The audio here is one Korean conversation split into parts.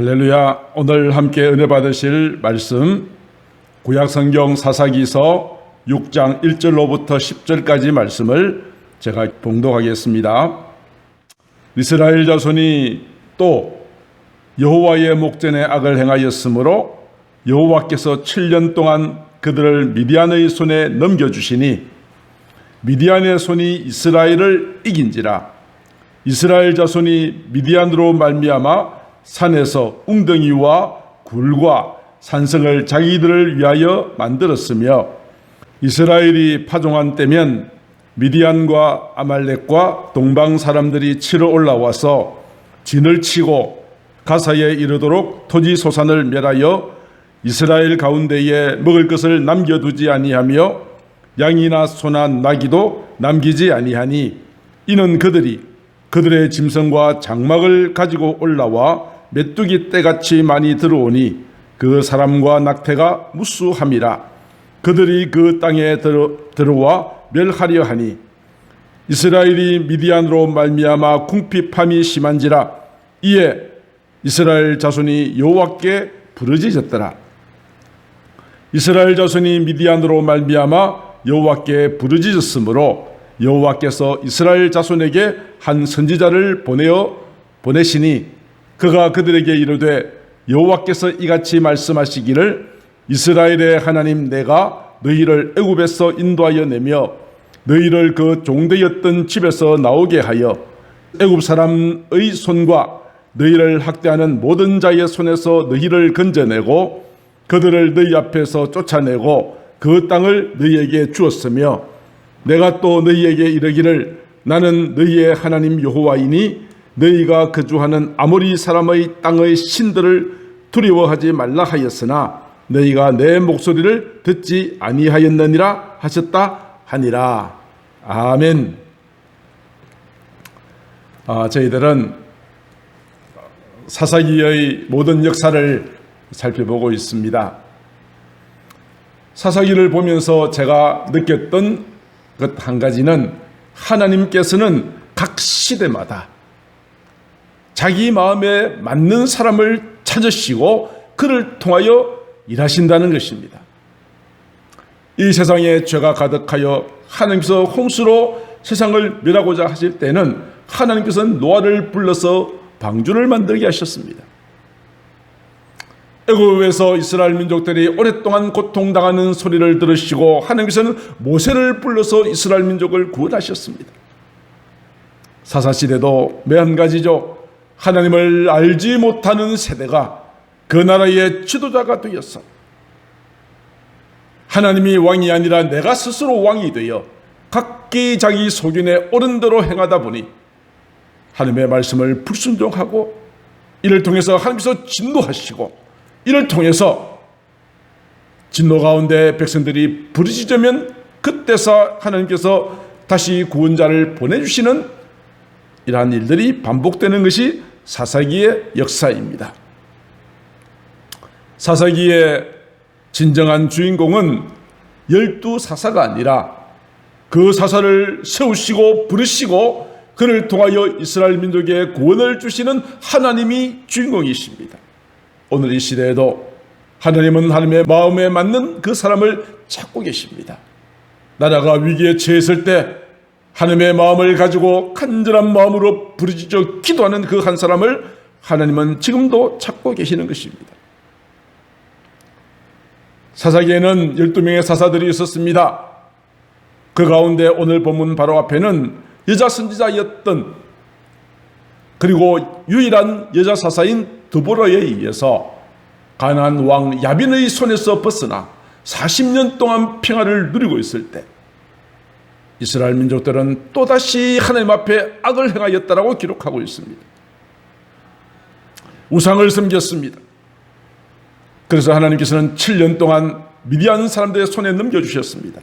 할렐루야. 오늘 함께 은혜 받으실 말씀 구약 성경 사사기서 6장 1절로부터 10절까지 말씀을 제가 봉독하겠습니다. 이스라엘 자손이 또 여호와의 목전에 악을 행하였으므로 여호와께서 7년 동안 그들을 미디안의 손에 넘겨 주시니 미디안의 손이 이스라엘을 이긴지라 이스라엘 자손이 미디안으로 말미암아 산에서 웅덩이와 굴과 산성을 자기들을 위하여 만들었으며 이스라엘이 파종한 때면 미디안과 아말렉과 동방 사람들이 치러 올라와서 진을 치고 가사에 이르도록 토지 소산을 멸하여 이스라엘 가운데에 먹을 것을 남겨두지 아니하며 양이나 소나 나기도 남기지 아니하니 이는 그들이 그들의 짐승과 장막을 가지고 올라와 메뚜기 떼같이 많이 들어오니 그 사람과 낙태가 무수함이라. 그들이 그 땅에 들어, 들어와 멸하려 하니 이스라엘이 미디안으로 말미암아 궁핍함이 심한지라. 이에 이스라엘 자손이 여호와께 부르짖었더라. 이스라엘 자손이 미디안으로 말미암아 여호와께 부르짖었으므로 여호와께서 이스라엘 자손에게 한 선지자를 보내어 보내시니 그가 그들에게 이르되 여호와께서 이같이 말씀하시기를 이스라엘의 하나님 내가 너희를 애굽에서 인도하여 내며 너희를 그 종되었던 집에서 나오게 하여 애굽 사람의 손과 너희를 학대하는 모든 자의 손에서 너희를 건져내고 그들을 너희 앞에서 쫓아내고 그 땅을 너희에게 주었으며 내가 또 너희에게 이르기를 나는 너희의 하나님 여호와이니 너희가 거주하는 아모리 사람의 땅의 신들을 두려워하지 말라 하였으나 너희가 내 목소리를 듣지 아니하였느니라 하셨다 하니라 아멘. 아, 저희들은 사사기의 모든 역사를 살펴보고 있습니다. 사사기를 보면서 제가 느꼈던 것 한 가지는 하나님께서는 각 시대마다 자기 마음에 맞는 사람을 찾으시고 그를 통하여 일하신다는 것입니다. 이 세상에 죄가 가득하여 하나님께서 홍수로 세상을 멸하고자 하실 때는 하나님께서는 노아를 불러서 방주를 만들게 하셨습니다. 애굽에서 이스라엘 민족들이 오랫동안 고통당하는 소리를 들으시고 하나님께서는 모세를 불러서 이스라엘 민족을 구원하셨습니다. 사사시대도 매한 가지죠. 하나님을 알지 못하는 세대가 그 나라의 지도자가 되었어. 하나님이 왕이 아니라 내가 스스로 왕이 되어 각기 자기 소견에 옳은 대로 행하다 보니 하나님의 말씀을 불순종하고 이를 통해서 하나님께서 진노하시고 이를 통해서 진노 가운데 백성들이 부르짖으면 그때서 하나님께서 다시 구원자를 보내주시는 이러한 일들이 반복되는 것이 사사기의 역사입니다. 사사기의 진정한 주인공은 열두 사사가 아니라 그 사사를 세우시고 부르시고 그를 통하여 이스라엘 민족의 구원을 주시는 하나님이 주인공이십니다. 오늘 이 시대에도 하나님은 하나님의 마음에 맞는 그 사람을 찾고 계십니다. 나라가 위기에 처했을 때 하나님의 마음을 가지고 간절한 마음으로 부르짖어 기도하는 그 한 사람을 하나님은 지금도 찾고 계시는 것입니다. 사사기에는 12명의 사사들이 있었습니다. 그 가운데 오늘 본문 바로 앞에는 여자 선지자였던 그리고 유일한 여자 사사인 드보라에 의해서 가나안 왕 야빈의 손에서 벗어나 40년 동안 평화를 누리고 있을 때 이스라엘 민족들은 또다시 하나님 앞에 악을 행하였다라고 기록하고 있습니다. 우상을 섬겼습니다. 그래서 하나님께서는 7년 동안 미디안 사람들의 손에 넘겨주셨습니다.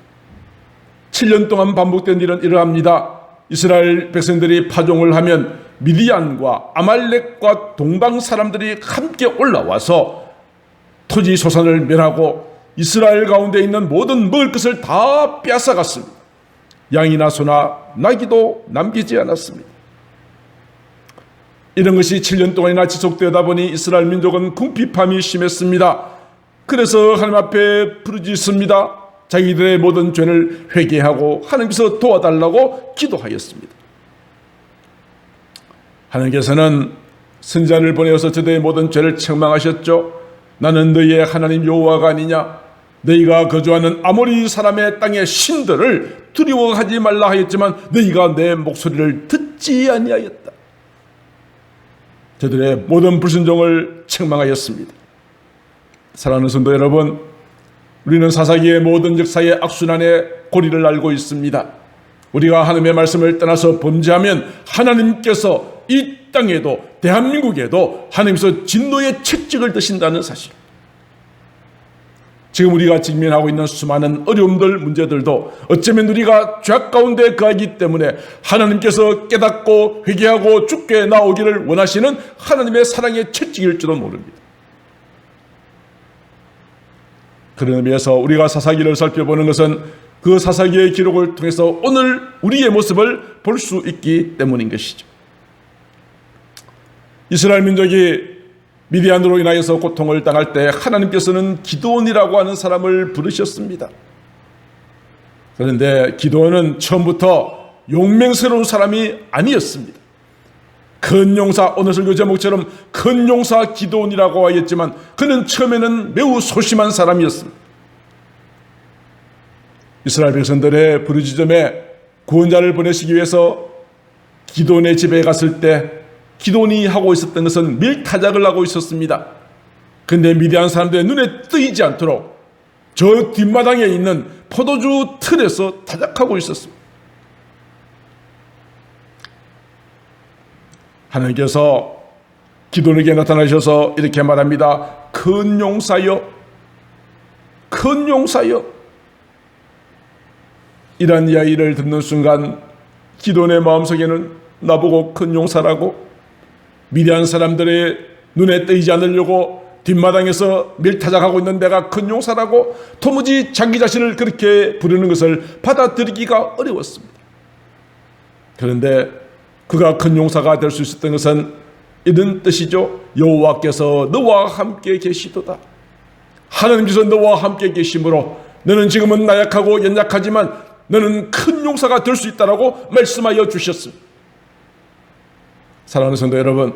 7년 동안 반복된 일은 이러합니다. 이스라엘 백성들이 파종을 하면 미디안과 아말렉과 동방 사람들이 함께 올라와서 토지 소산을 멸하고 이스라엘 가운데 있는 모든 먹을 것을 다 빼앗아갔습니다. 양이나 소나 나기도 남기지 않았습니다. 이런 것이 7년 동안이나 지속되다 보니 이스라엘 민족은 궁핍함이 심했습니다. 그래서 하나님 앞에 부르짖습니다. 자기들의 모든 죄를 회개하고 하나님께서 도와달라고 기도하였습니다. 하나님께서는 선자를 보내어서 저들의 모든 죄를 책망하셨죠. 나는 너희의 하나님 여호와가 아니냐? 너희가 거주하는 아모리 사람의 땅의 신들을 두려워하지 말라 하였지만 너희가 내 목소리를 듣지 아니하였다. 저들의 모든 불순종을 책망하였습니다. 사랑하는 성도 여러분, 우리는 사사기의 모든 역사의 악순환의 고리를 알고 있습니다. 우리가 하나님의 말씀을 떠나서 범죄하면 하나님께서 이 땅에도 대한민국에도 하나님께서 진노의 책찍을 드신다는 사실. 지금 우리가 직면하고 있는 수많은 어려움들, 문제들도 어쩌면 우리가 죄악 가운데 거하기 때문에 하나님께서 깨닫고 회개하고 죽게 나오기를 원하시는 하나님의 사랑의 채찍일지도 모릅니다. 그런 의미에서 우리가 사사기를 살펴보는 것은 그 사사기의 기록을 통해서 오늘 우리의 모습을 볼 수 있기 때문인 것이죠. 이스라엘 민족이 미디안으로 인하여서 고통을 당할 때 하나님께서는 기도원이라고 하는 사람을 부르셨습니다. 그런데 기도원은 처음부터 용맹스러운 사람이 아니었습니다. 큰 용사 오늘 설교 제목처럼 큰 용사 기도원이라고 하였지만 그는 처음에는 매우 소심한 사람이었습니다. 이스라엘 백성들의 부르짖음에 구원자를 보내시기 위해서 기도원의 집에 갔을 때 기도원이 하고 있었던 것은 밀타작을 하고 있었습니다. 근데 미디안 사람들의 눈에 뜨이지 않도록 저 뒷마당에 있는 포도주 틀에서 타작하고 있었습니다. 하나님께서 기도원에게 나타나셔서 이렇게 말합니다. 큰 용사여, 큰 용사여. 이런 이야기를 듣는 순간 기도원의 마음속에는 나보고 큰 용사라고 미디안 사람들의 눈에 띄지 않으려고 뒷마당에서 밀타작하고 있는 내가 큰 용사라고 도무지 자기 자신을 그렇게 부르는 것을 받아들이기가 어려웠습니다. 그런데 그가 큰 용사가 될 수 있었던 것은 이런 뜻이죠. 여호와께서 너와 함께 계시도다. 하나님께서 너와 함께 계심으로 너는 지금은 나약하고 연약하지만 너는 큰 용사가 될 수 있다라고 말씀하여 주셨습니다. 사랑하는 성도 여러분,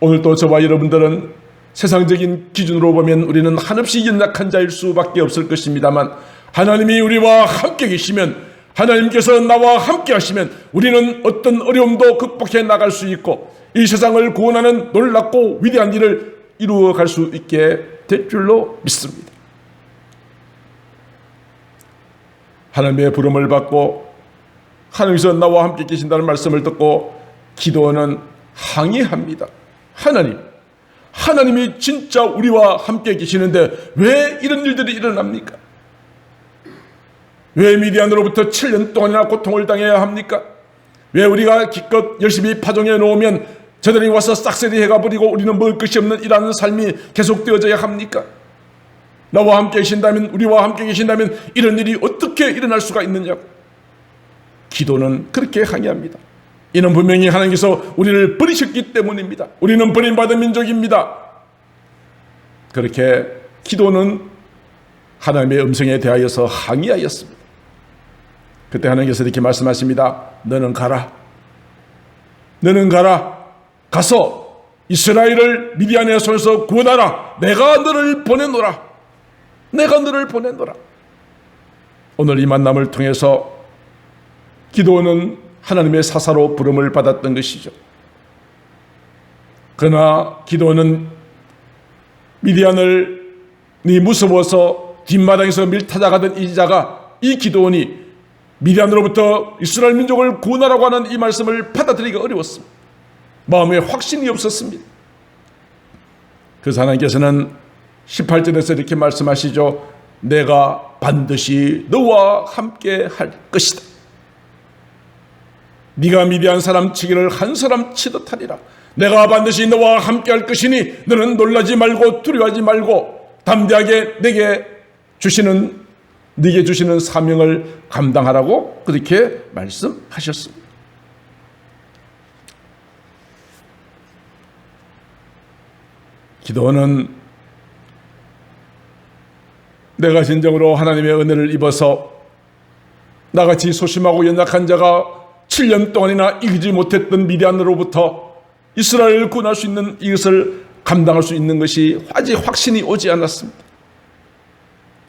오늘도 저와 여러분들은 세상적인 기준으로 보면 우리는 한없이 연약한 자일 수밖에 없을 것입니다만 하나님이 우리와 함께 계시면 하나님께서 나와 함께 하시면 우리는 어떤 어려움도 극복해 나갈 수 있고 이 세상을 구원하는 놀랍고 위대한 일을 이루어 갈 수 있게 될 줄로 믿습니다. 하나님의 부름을 받고 하나님께서 나와 함께 계신다는 말씀을 듣고 기도는 항의합니다. 하나님, 하나님이 진짜 우리와 함께 계시는데 왜 이런 일들이 일어납니까? 왜 미디안으로부터 7년 동안이나 고통을 당해야 합니까? 왜 우리가 기껏 열심히 파종해 놓으면 저들이 와서 싹쓸이 해가 버리고 우리는 먹을 것이 없는 이라는 삶이 계속되어져야 합니까? 나와 함께 계신다면 우리와 함께 계신다면 이런 일이 어떻게 일어날 수가 있느냐고 기도는 그렇게 항의합니다. 이는 분명히 하나님께서 우리를 버리셨기 때문입니다. 우리는 버림받은 민족입니다. 그렇게 기도는 하나님의 음성에 대하여서 항의하였습니다. 그때 하나님께서 이렇게 말씀하십니다. 너는 가라. 너는 가라. 가서 이스라엘을 미디안의 손에서 구원하라. 내가 너를 보내노라. 내가 너를 보내노라. 오늘 이 만남을 통해서 기도는 하나님의 사사로 부름을 받았던 것이죠. 그러나 기도는 미디안을 네 무서워서 뒷마당에서 밀타작하던 이 자가 이 기도원이 미디안으로부터 이스라엘 민족을 구원하라고 하는 이 말씀을 받아들이기가 어려웠습니다. 마음에 확신이 없었습니다. 그래서 하나님께서는 18절에서 이렇게 말씀하시죠. 내가 반드시 너와 함께 할 것이다. 네가 미디안 사람 치기를 한 사람 치듯 하리라. 내가 반드시 너와 함께 할 것이니 너는 놀라지 말고 두려워하지 말고 담대하게 내게 주시는 네게 주시는 사명을 감당하라고 그렇게 말씀하셨습니다. 기도는 내가 진정으로 하나님의 은혜를 입어서 나같이 소심하고 연약한 자가 7년 동안이나 이기지 못했던 미디안으로부터 이스라엘을 구원할 수 있는 이것을 감당할 수 있는 것이 아직 확신이 오지 않았습니다.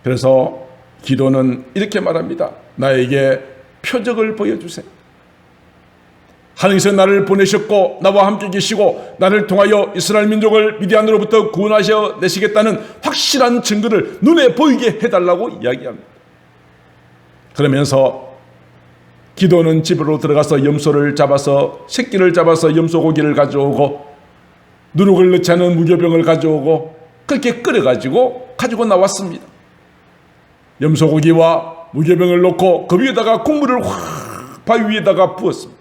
그래서 기도는 이렇게 말합니다. 나에게 표적을 보여주세요. 하나님께서 나를 보내셨고 나와 함께 계시고 나를 통하여 이스라엘 민족을 미디안으로부터 구원하셔 내시겠다는 확실한 증거를 눈에 보이게 해달라고 이야기합니다. 그러면서 기도는 집으로 들어가서 염소를 잡아서 새끼를 잡아서 염소 고기를 가져오고 누룩을 넣지 않은 무교병을 가져오고 그렇게 끓여가지고 가지고 나왔습니다. 염소 고기와 무교병을 넣고 그 위에다가 국물을 확 바위 위에다가 부었습니다.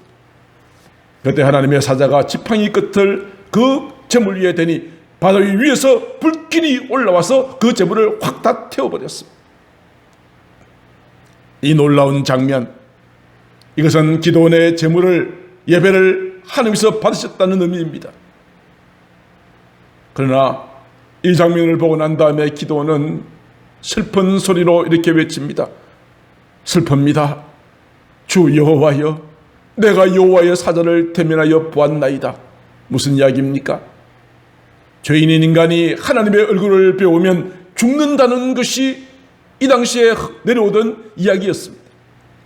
그때 하나님의 사자가 지팡이 끝을 그 재물 위에 대니 바위 위에서 불길이 올라와서 그 재물을 확 다 태워버렸습니다. 이 놀라운 장면, 이것은 기도원의 재물을 예배를 하나님께서 받으셨다는 의미입니다. 그러나 이 장면을 보고 난 다음에 기도원은 슬픈 소리로 이렇게 외칩니다. 슬픕니다. 주 여호와여, 내가 여호와의 사자를 대면하여 보았나이다. 무슨 이야기입니까? 죄인인 인간이 하나님의 얼굴을 배우면 죽는다는 것이 이 당시에 내려오던 이야기였습니다.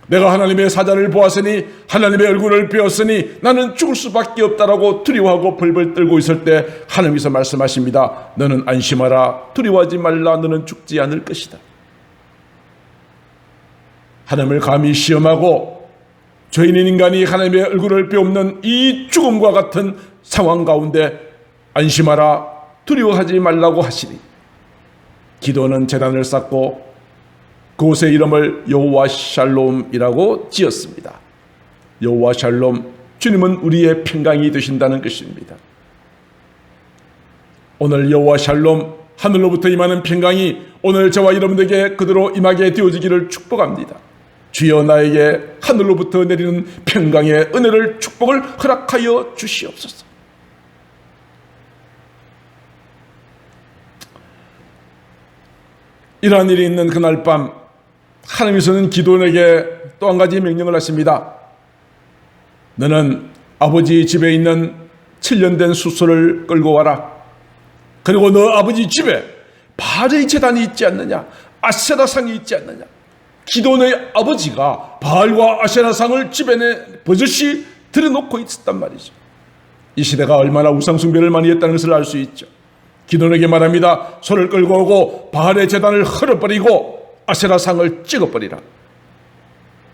내가 하나님의 사자를 보았으니 하나님의 얼굴을 배웠으니 나는 죽을 수밖에 없다라고 두려워하고 벌벌 떨고 있을 때 하나님께서 말씀하십니다. 너는 안심하라. 두려워하지 말라. 너는 죽지 않을 것이다. 하나님을 감히 시험하고 죄인인 인간이 하나님의 얼굴을 빼옵는 이 죽음과 같은 상황 가운데 안심하라. 두려워하지 말라고 하시니 기도는 재단을 쌓고 그곳의 이름을 여호와 샬롬이라고 지었습니다. 여호와 샬롬 주님은 우리의 평강이 되신다는 것입니다. 오늘 여호와 샬롬 하늘로부터 임하는 평강이 오늘 저와 여러분에게 그대로 임하게 되어지기를 축복합니다. 주여 나에게 하늘로부터 내리는 평강의 은혜를 축복을 허락하여 주시옵소서. 이러한 일이 있는 그날 밤 하나님께서는 기도원에게 또 한 가지 명령을 하십니다. 너는 아버지 집에 있는 7년 된 수소를 끌고 와라. 그리고 너 아버지 집에 바알의 재단이 있지 않느냐? 아세라상이 있지 않느냐? 기도원의 아버지가 바알과 아세라상을 집에 내 버젓이 들여놓고 있었단 말이죠. 이 시대가 얼마나 우상숭배를 많이 했다는 것을 알 수 있죠. 기도원에게 말합니다. 소를 끌고 오고 바알의 재단을 헐어버리고 아세라상을 찍어버리라.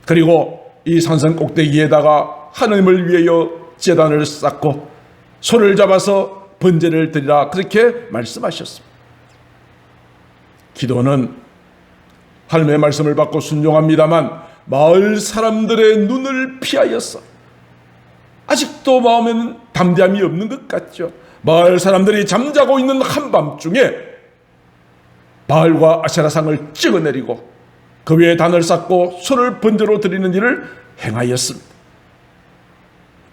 그리고 이 산성 꼭대기에다가 하나님을 위하여 재단을 쌓고 소를 잡아서 번제를 드리라 그렇게 말씀하셨습니다. 기도는 하나님의 말씀을 받고 순종합니다만 마을 사람들의 눈을 피하였어. 아직도 마음에는 담대함이 없는 것 같죠. 마을 사람들이 잠자고 있는 한밤중에 바알과 아세라상을 찍어내리고 그 위에 단을 쌓고 소를 번제로 드리는 일을 행하였습니다.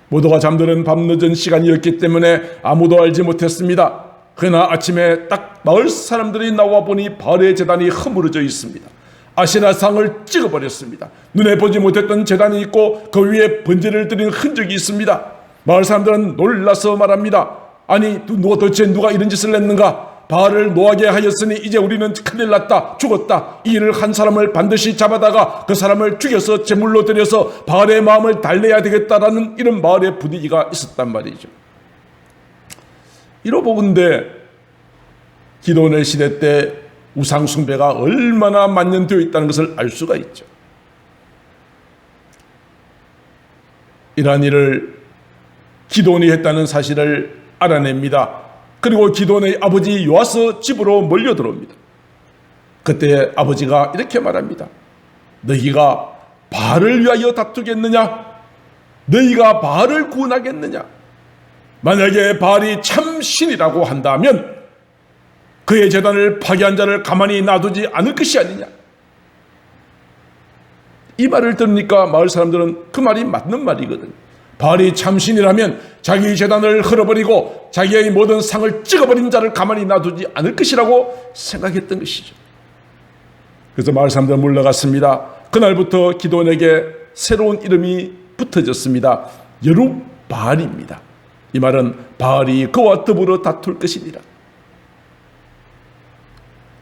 모두가 잠드는 밤늦은 시간이었기 때문에 아무도 알지 못했습니다. 그러나 아침에 딱 마을 사람들이 나와 보니 바알의 재단이 허물어져 있습니다. 아시라상을 찍어버렸습니다. 눈에 보지 못했던 재단이 있고 그 위에 번제를 드린 흔적이 있습니다. 마을 사람들은 놀라서 말합니다. 아니 누가 도대체 누가 이런 짓을 했는가? 바알을 노하게 하였으니 이제 우리는 큰일 났다 죽었다. 이 일을 한 사람을 반드시 잡아다가 그 사람을 죽여서 제물로 드려서 바알의 마음을 달래야 되겠다라는 이런 마을의 분위기가 있었단 말이죠. 이러보건대 기도원의 시대 때 우상 숭배가 얼마나 만연되어 있다는 것을 알 수가 있죠. 이러한 일을 기도원이 했다는 사실을 알아냅니다 그리고 기도원의 아버지 요아스 집으로 몰려 들어옵니다. 그때 아버지가 이렇게 말합니다. 너희가 바알을 위하여 다투겠느냐? 너희가 바알을 구원하겠느냐? 만약에 바알이 참 신이라고 한다면 그의 재단을 파괴한 자를 가만히 놔두지 않을 것이 아니냐? 이 말을 들으니까 마을 사람들은 그 말이 맞는 말이거든. 바 알이 참신이라면 자기 재단을 흘어버리고 자기의 모든 상을 찍어버린 자를 가만히 놔두지 않을 것이라고 생각했던 것이죠. 그래서 마을 사람들 물러갔습니다. 그날부터 기도원에게 새로운 이름이 붙어졌습니다. 여룻바알입니다. 이 말은 바알이 그와 더불어 다툴 것이니라.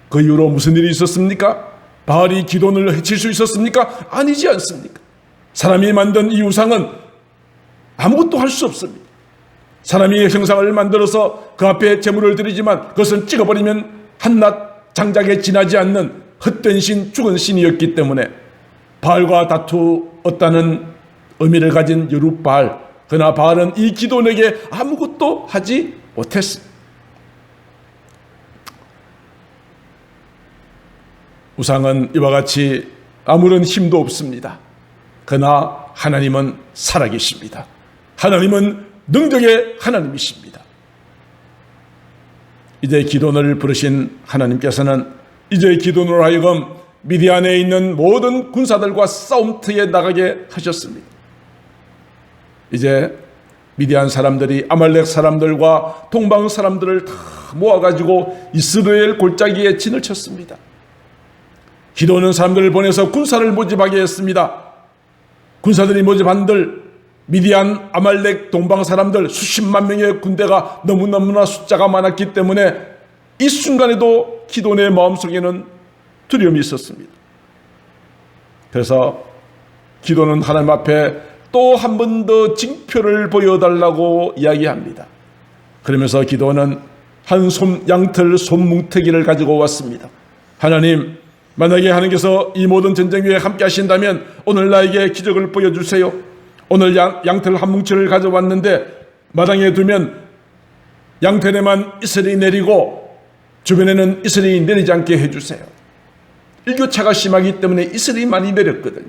그 이후로 무슨 일이 있었습니까? 바알이 기도원을 해칠 수 있었습니까? 아니지 않습니까? 사람이 만든 이 우상은 아무것도 할 수 없습니다. 사람이 형상을 만들어서 그 앞에 제물을 드리지만 그것은 찍어버리면 한낱 장작에 지나지 않는 헛된 신, 죽은 신이었기 때문에 바알과 다투었다는 의미를 가진 여룻바알. 그러나 바알은 이 기도원에게 아무것도 하지 못했습니다. 우상은 이와 같이 아무런 힘도 없습니다. 그러나 하나님은 살아계십니다. 하나님은 능력의 하나님이십니다. 이제 기도원을 부르신 하나님께서는 이제 기도원으로 하여금 미디안에 있는 모든 군사들과 싸움터에 나가게 하셨습니다. 이제 미디안 사람들이 아말렉 사람들과 동방 사람들을 다 모아가지고 이스라엘 골짜기에 진을 쳤습니다. 기도하는 사람들을 보내서 군사를 모집하게 했습니다. 군사들이 모집한들 미디안, 아말렉, 동방 사람들 수십만 명의 군대가 너무너무나 숫자가 많았기 때문에 이 순간에도 기도의 마음속에는 두려움이 있었습니다. 그래서 기도는 하나님 앞에 또 한 번 더 징표를 보여달라고 이야기합니다. 그러면서 기도는 한 솜, 양털 솜뭉태기를 가지고 왔습니다. 하나님, 만약에 하나님께서 이 모든 전쟁 위에 함께 하신다면 오늘 나에게 기적을 보여주세요. 오늘 양, 양털 한 뭉치를 가져왔는데 마당에 두면 양털에만 이슬이 내리고 주변에는 이슬이 내리지 않게 해주세요. 일교차가 심하기 때문에 이슬이 많이 내렸거든요.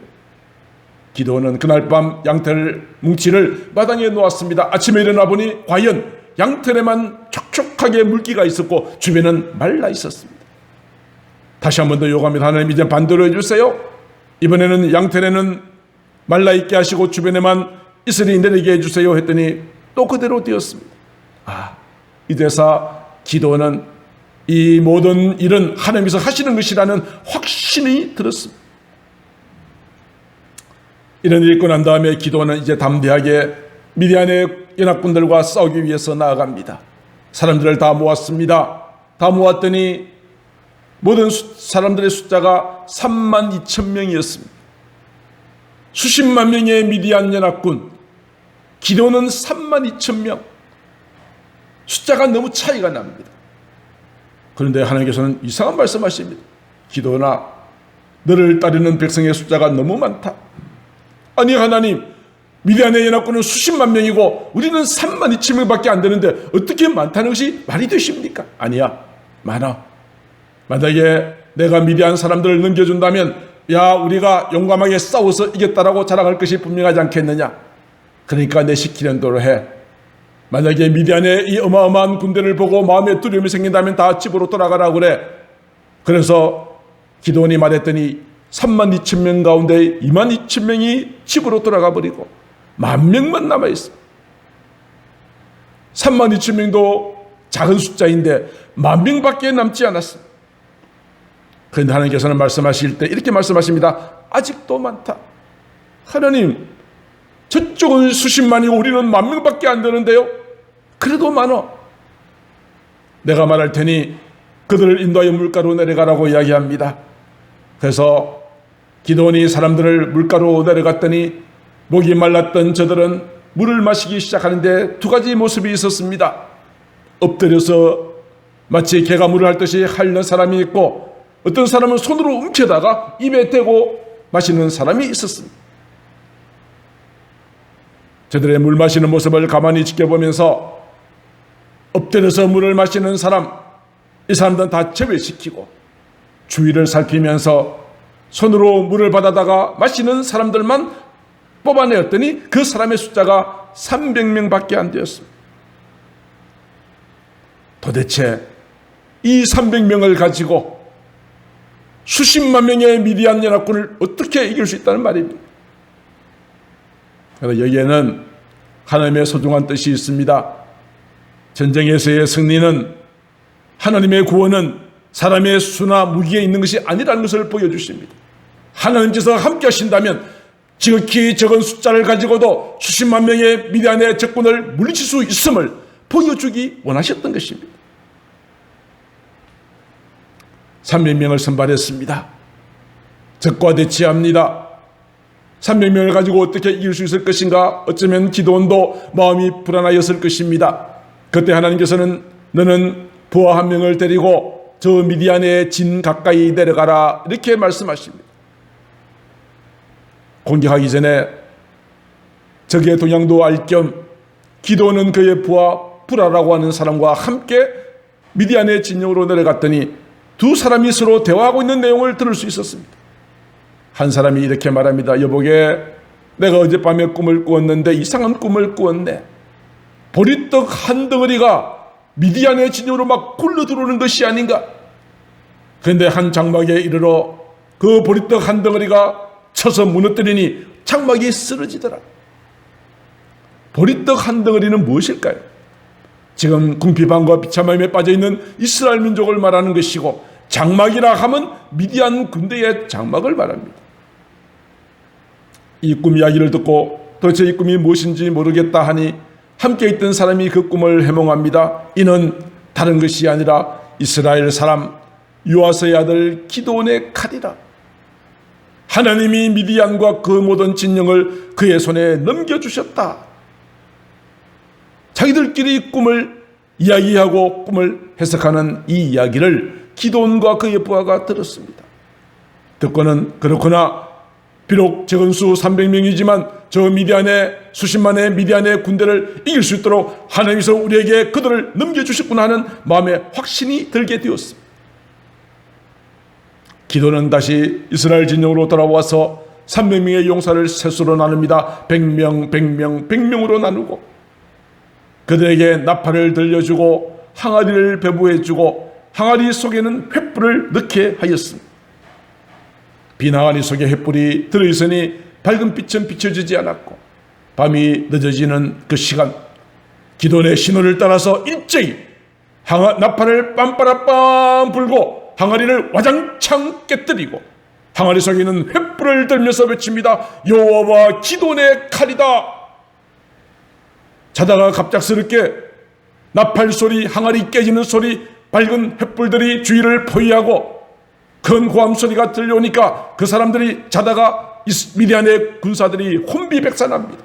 기도는 그날 밤 양털 뭉치를 마당에 놓았습니다. 아침에 일어나 보니 과연 양털에만 촉촉하게 물기가 있었고 주변은 말라 있었습니다. 다시 한 번 더 요구합니다. 하나님 이제 반대로 해주세요. 이번에는 양털에는 말라 있게 하시고 주변에만 내리게 해주세요 했더니 또 그대로 되었습니다. 아, 이제사 기도는 이 모든 일은 하나님께서 하시는 것이라는 확신이 들었습니다. 이런 일이 있고 난 다음에 기도는 이제 담대하게 미디안의 연합군들과 싸우기 위해서 나아갑니다. 사람들을 다 모았습니다. 다 모았더니 모든 사람들의 숫자가 3만 2천 명이었습니다. 수십만 명의 미디안 연합군, 기도는 3만 2천 명. 숫자가 너무 차이가 납니다. 그런데 하나님께서는 이상한 말씀하십니다. 기도나 너를 따르는 백성의 숫자가 너무 많다. 아니 하나님 미디안의 연합군은 수십만 명이고 우리는 3만 2천 명밖에 안 되는데 어떻게 많다는 것이 말이 되십니까? 아니야 많아. 만약에 내가 미디안 사람들을 넘겨준다면 야 우리가 용감하게 싸워서 이겼다라고 자랑할 것이 분명하지 않겠느냐. 그러니까 내 시키는 대로 해. 만약에 미디안의 이 어마어마한 군대를 보고 마음에 두려움이 생긴다면 다 집으로 돌아가라 그래. 그래서 기도원이 말했더니 3만 2천 명 가운데 2만 2천 명이 집으로 돌아가 버리고 만 명만 남아 있습니다. 3만 2천 명도 작은 숫자인데 만 명밖에 남지 않았습니다. 그런데 하나님께서는 말씀하실 때 이렇게 말씀하십니다. 아직도 많다. 하나님, 저쪽은 수십만이고 우리는 만 명밖에 안 되는데요. 그래도 많어. 내가 말할 테니 그들을 인도하여 물가로 내려가라고 이야기합니다. 그래서 기도원이 사람들을 물가로 내려갔더니 목이 말랐던 저들은 물을 마시기 시작하는데 두 가지 모습이 있었습니다. 엎드려서 마치 개가 물을 할 듯이 핥는 사람이 있고 어떤 사람은 손으로 움켜다가 입에 대고 마시는 사람이 있었습니다. 저들의 물 마시는 모습을 가만히 지켜보면서 엎드려서 물을 마시는 사람, 이 사람들은 다 제외시키고 주위를 살피면서 손으로 물을 받아다가 마시는 사람들만 뽑아내었더니 그 사람의 숫자가 300명 밖에 안 되었습니다. 도대체 이 300명을 가지고 수십만 명의 미디안 연합군을 어떻게 이길 수 있다는 말입니다. 그래서 여기에는 하나님의 소중한 뜻이 있습니다. 전쟁에서의 승리는 하나님의 구원은 사람의 수나 무기에 있는 것이 아니라는 것을 보여주십니다. 하나님께서 함께 하신다면 지극히 적은 숫자를 가지고도 수십만 명의 미디안의 적군을 물리칠 수 있음을 보여주기 원하셨던 것입니다. 300명을 선발했습니다. 적과 대치합니다. 300명을 가지고 어떻게 이길 수 있을 것인가? 어쩌면 기도원도 마음이 불안하였을 것입니다. 그때 하나님께서는 너는 부하 한 명을 데리고 저 미디안의 진 가까이 내려가라 이렇게 말씀하십니다. 공격하기 전에 적의 동향도 알 겸 기도는 그의 부하 부라라고 하는 사람과 함께 미디안의 진영으로 내려갔더니 두 사람이 서로 대화하고 있는 내용을 들을 수 있었습니다. 한 사람이 이렇게 말합니다. 여보게 내가 어젯밤에 꿈을 꾸었는데 이상한 꿈을 꾸었네. 보리떡 한 덩어리가 미디안의 진영으로 막 굴러 들어오는 것이 아닌가. 그런데 한 장막에 이르러 그 보리떡 한 덩어리가 쳐서 무너뜨리니 장막이 쓰러지더라. 보리떡 한 덩어리는 무엇일까요? 지금 궁핍함과 비참함에 빠져 있는 이스라엘 민족을 말하는 것이고 장막이라 하면 미디안 군대의 장막을 말합니다. 이 꿈 이야기를 듣고 도대체 이 꿈이 무엇인지 모르겠다 하니 함께 있던 사람이 그 꿈을 해몽합니다. 이는 다른 것이 아니라 이스라엘 사람 요아스의 아들 기도원의 칼이라. 하나님이 미디안과 그 모든 진영을 그의 손에 넘겨주셨다. 자기들끼리 꿈을 이야기하고 꿈을 해석하는 이 이야기를 기도원과 그의 부하가 들었습니다. 듣고는 그렇구나 비록 적은 수 300명이지만 저 미디안의 수십만의 미디안의 군대를 이길 수 있도록 하나님께서 우리에게 그들을 넘겨주셨구나 하는 마음에 확신이 들게 되었습니다. 기도는 다시 이스라엘 진영으로 돌아와서 300명의 용사를 셋으로 나눕니다. 100명, 100명, 100명으로 나누고 그들에게 나팔을 들려주고 항아리를 배부해주고 항아리 속에는 횃불을 넣게 하였습니다. 빈 항아리 속에 횃불이 들어있으니 밝은 빛은 비춰지지 않았고 밤이 늦어지는 그 시간 기도의 신호를 따라서 일제히 항아, 나팔을 빰빠라빰 불고 항아리를 와장창 깨뜨리고 항아리 속에 있는 횃불을 들면서 외칩니다. 여호와와 기도의 칼이다. 자다가 갑작스럽게 나팔 소리, 항아리 깨지는 소리, 밝은 횃불들이 주위를 포위하고 큰 고함 소리가 들려오니까 그 사람들이 자다가 미디안의 군사들이 혼비백산합니다.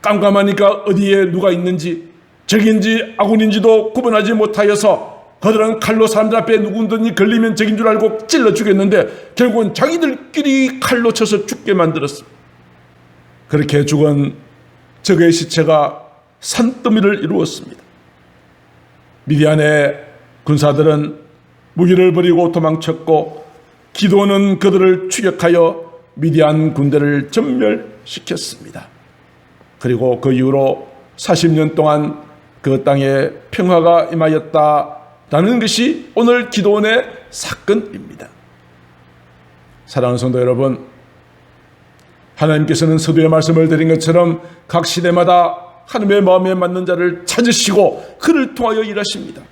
깜깜하니까 어디에 누가 있는지 적인지 아군인지도 구분하지 못하여서 그들은 칼로 사람들 앞에 누군지 걸리면 적인 줄 알고 찔러 죽였는데 결국은 자기들끼리 칼로 쳐서 죽게 만들었습니다. 그렇게 죽은 적의 시체가 산더미를 이루었습니다. 미디안의 군사들은 무기를 버리고 도망쳤고 기도는 그들을 추격하여 미디안 군대를 전멸시켰습니다. 그리고 그 이후로 40년 동안 그 땅에 평화가 임하였다라는 것이 오늘 기도원의 사건입니다. 사랑하는 성도 여러분, 하나님께서는 서두에 말씀을 드린 것처럼 각 시대마다 하나님의 마음에 맞는 자를 찾으시고 그를 통하여 일하십니다.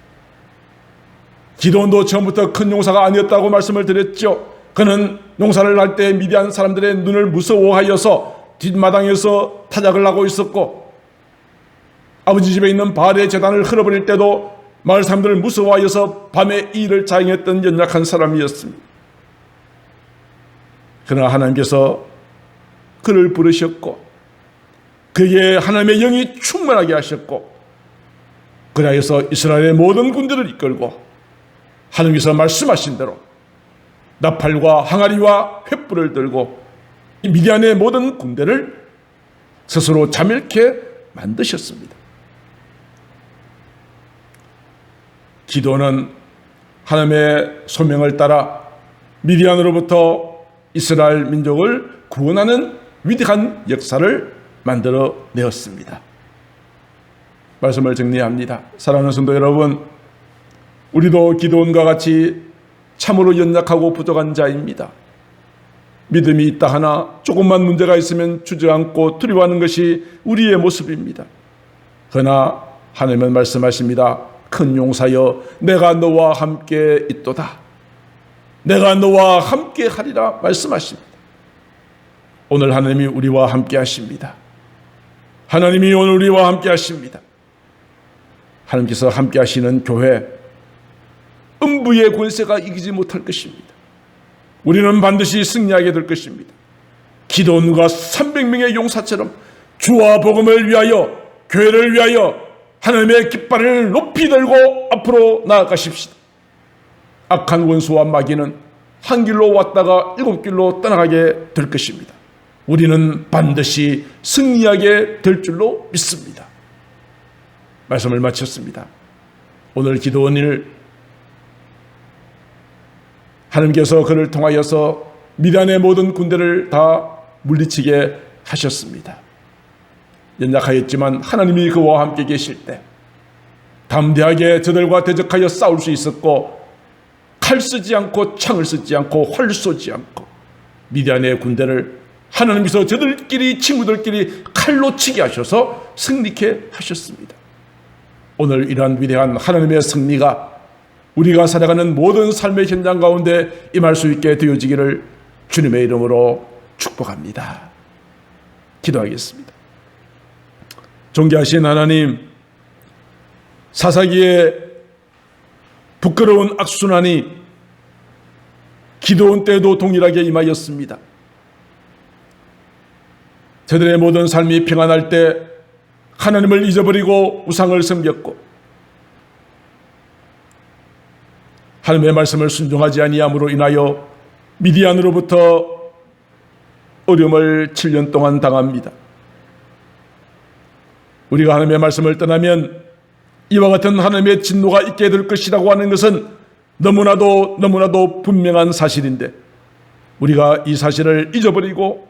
기도원도 처음부터 큰 용사가 아니었다고 말씀을 드렸죠. 그는 용사를 할 때 미디안 사람들의 눈을 무서워하여서 뒷마당에서 타작을 하고 있었고 아버지 집에 있는 바알의 재단을 흘러버릴 때도 마을 사람들을 무서워하여서 밤에 일을 자행했던 연약한 사람이었습니다. 그러나 하나님께서 그를 부르셨고 그에게 하나님의 영이 충만하게 하셨고 그래서 이스라엘의 모든 군대를 이끌고 하나님께서 말씀하신 대로 나팔과 항아리와 횃불을 들고 미디안의 모든 군대를 스스로 자멸케 만드셨습니다. 기도는 하나님의 소명을 따라 미디안으로부터 이스라엘 민족을 구원하는 위대한 역사를 만들어 내었습니다. 말씀을 정리합니다. 사랑하는 성도 여러분, 우리도 기도원과 같이 참으로 연약하고 부족한 자입니다. 믿음이 있다 하나 조금만 문제가 있으면 주저앉고 두려워하는 것이 우리의 모습입니다. 그러나 하나님은 말씀하십니다. 큰 용사여 내가 너와 함께 있도다. 내가 너와 함께 하리라 말씀하십니다. 오늘 하나님이 우리와 함께 하십니다. 하나님이 오늘 우리와 함께 하십니다. 하나님께서 함께 하시는 교회 음부의 권세가 이기지 못할 것입니다. 우리는 반드시 승리하게 될 것입니다. 기도원과 300명의 용사처럼 주와 복음을 위하여 교회를 위하여 하나님의 깃발을 높이 들고 앞으로 나아가십시다. 악한 원수와 마귀는 한 길로 왔다가 일곱 길로 떠나가게 될 것입니다. 우리는 반드시 승리하게 될 줄로 믿습니다. 말씀을 마쳤습니다. 오늘 기도원일 하나님께서 그를 통하여서 미단의 모든 군대를 다 물리치게 하셨습니다. 연약하였지만 하나님이 그와 함께 계실 때 담대하게 저들과 대적하여 싸울 수 있었고 칼 쓰지 않고 창을 쓰지 않고 활 쏘지 않고 미디안의 군대를 하나님께서 저들끼리 친구들끼리 칼로 치게 하셔서 승리케 하셨습니다. 오늘 이러한 위대한 하나님의 승리가 우리가 살아가는 모든 삶의 현장 가운데 임할 수 있게 되어지기를 주님의 이름으로 축복합니다. 기도하겠습니다. 존귀하신 하나님, 사사기에 부끄러운 악순환이 기도원 때도 동일하게 임하였습니다. 저들의 모든 삶이 평안할 때 하나님을 잊어버리고 우상을 섬겼고 하나님의 말씀을 순종하지 아니함으로 인하여 미디안으로부터 어려움을 7년 동안 당합니다. 우리가 하나님의 말씀을 떠나면 이와 같은 하나님의 진노가 있게 될 것이라고 하는 것은 너무나도 너무나도 분명한 사실인데 우리가 이 사실을 잊어버리고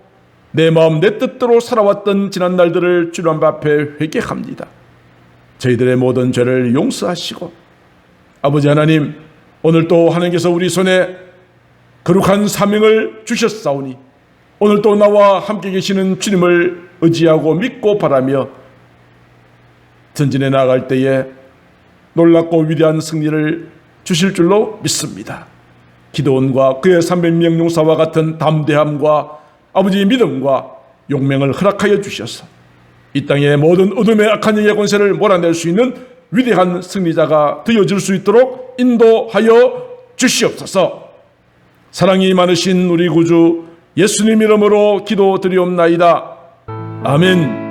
내 마음 내 뜻대로 살아왔던 지난 날들을 주님 앞에 회개합니다. 저희들의 모든 죄를 용서하시고 아버지 하나님 오늘 또 하나님께서 우리 손에 거룩한 사명을 주셨사오니 오늘 또 나와 함께 계시는 주님을 의지하고 믿고 바라며 전진해 나아갈 때에 놀랍고 위대한 승리를 주실 줄로 믿습니다. 기도원과 그의 300명 용사와 같은 담대함과 아버지의 믿음과 용맹을 허락하여 주셔서 이 땅의 모든 어둠의 악한 영의 권세를 몰아낼 수 있는 위대한 승리자가 되어질 수 있도록 인도하여 주시옵소서. 사랑이 많으신 우리 구주 예수님 이름으로 기도드리옵나이다. 아멘.